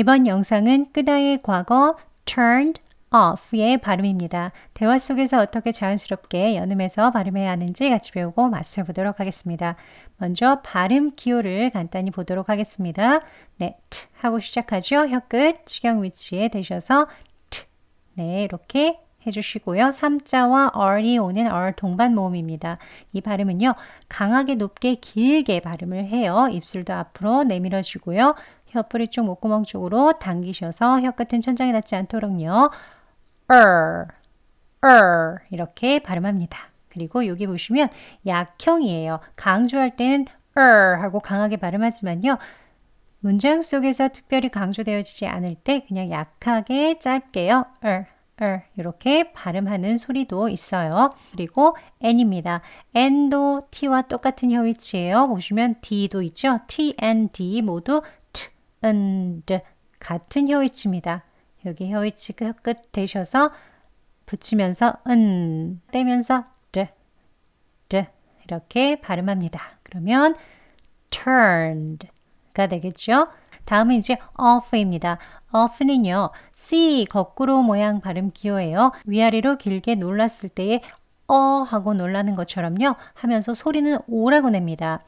이번 영상은 끄다의 과거 turned off의 발음입니다. 대화 속에서 어떻게 자연스럽게 연음해서 발음해야 하는지 같이 배우고 맞춰 보도록 하겠습니다. 먼저 발음 기호를 간단히 보도록 하겠습니다. 네, 트 하고 시작하죠. 혀끝 치경 위치에 대셔서 트. 네, 이렇게 해주시고요. 3자와 R이 오는 R 동반 모음입니다. 이 발음은요, 강하게 높게 길게 발음을 해요. 입술도 앞으로 내밀어주고요. 혀뿌리 쪽 목구멍 쪽으로 당기셔서 혀 끝은 천장에 닿지 않도록요. er, 이렇게 발음합니다. 그리고 여기 보시면 약형이에요. 강조할 때는 er 하고 강하게 발음하지만요. 문장 속에서 특별히 강조되어지지 않을 때 그냥 약하게 짧게요. er 이렇게 발음하는 소리도 있어요. 그리고 n입니다. n도 t와 똑같은 혀 위치예요. 보시면 d도 있죠. t, n, d 모두 t, n, d 같은 혀 위치입니다. 여기 혀 위치 끝 대셔서 붙이면서 은 떼면서 드, 드 이렇게 발음합니다. 그러면 turned가 되겠죠. 다음은 이제 off입니다. off는요. C 거꾸로 모양 발음 기호예요. 위아래로 길게 놀랐을 때에 어 하고 놀라는 것처럼요. 하면서 소리는 오라고 냅니다.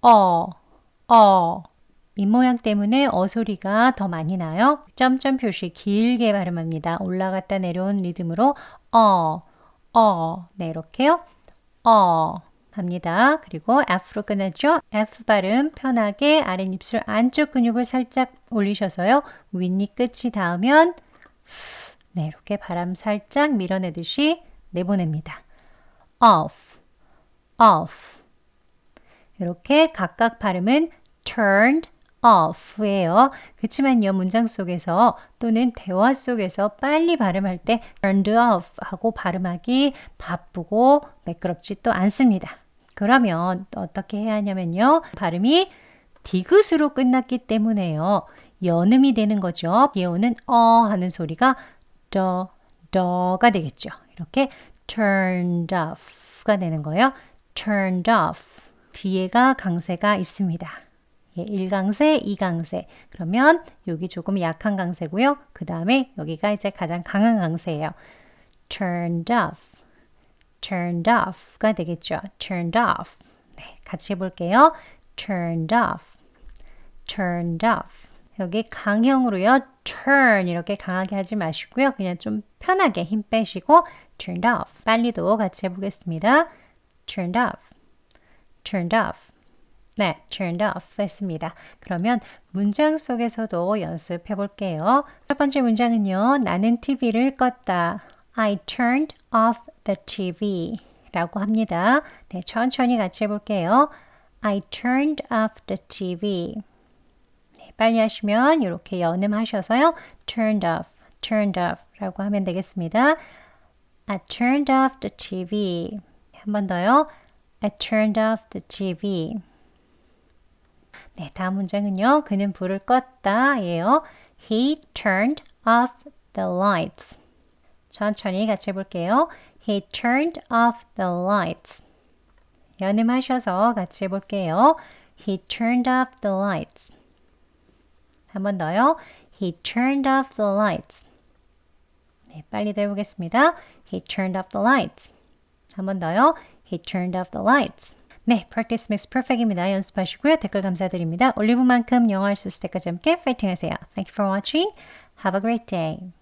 어, 어. 입모양 때문에 어 소리가 더 많이 나요. 점점 표시 길게 발음합니다. 올라갔다 내려온 리듬으로 어, 어. 네, 이렇게요. 어. 합니다. 그리고 F로 끝났죠? F 발음 편하게 아랫입술 안쪽 근육을 살짝 올리셔서요. 윗니 끝이 닿으면 네, 이렇게 바람 살짝 밀어내듯이 내보냅니다. off, off. 이렇게 각각 발음은 turned off예요. 그렇지만요, 문장 속에서 또는 대화 속에서 빨리 발음할 때 turned off 하고 발음하기 바쁘고 매끄럽지 또 않습니다. 그러면 어떻게 해야 하냐면요. 발음이 디귿으로 끝났기 때문에요. 연음이 되는 거죠. 예오는 어 하는 소리가 더, 더가 되겠죠. 이렇게 turned off가 되는 거예요. turned off. 뒤에가 강세가 있습니다. 예, 1강세, 2강세. 그러면 여기 조금 약한 강세고요. 그 다음에 여기가 이제 가장 강한 강세예요. turned off. turned off가 되겠죠. turned off. 네, 같이 해볼게요. turned off. turned off. 여기 강형으로요. turn 이렇게 강하게 하지 마시고요. 그냥 좀 편하게 힘 빼시고 turned off. 빨리도 같이 해보겠습니다. turned off. turned off. 네, turned off 했습니다. 그러면 문장 속에서도 연습해 볼게요. 첫 번째 문장은요. 나는 TV를 껐다. I turned off the TV 라고 합니다. 네, 천천히 같이 해볼게요. I turned off the TV. 네, 빨리 하시면 이렇게 연음하셔서요. turned off, turned off 라고 하면 되겠습니다. I turned off the TV. 한 번 더요. I turned off the TV. 네, 다음 문장은요. 그는 불을 껐다 예요. He turned off the lights. 천천히 같이 해볼게요. He turned off the lights. 연음하셔서 같이 해볼게요. He turned off the lights. 한 번 더요. He turned off the lights. 네, 빨리 더 해보겠습니다. He turned off the lights. 한 번 더요. He turned off the lights. 네, practice makes perfect입니다. 연습하시고요. 댓글 감사드립니다. 올리브만큼 영어 할 수 있을 때까지 함께 파이팅 하세요. Thank you for watching. Have a great day.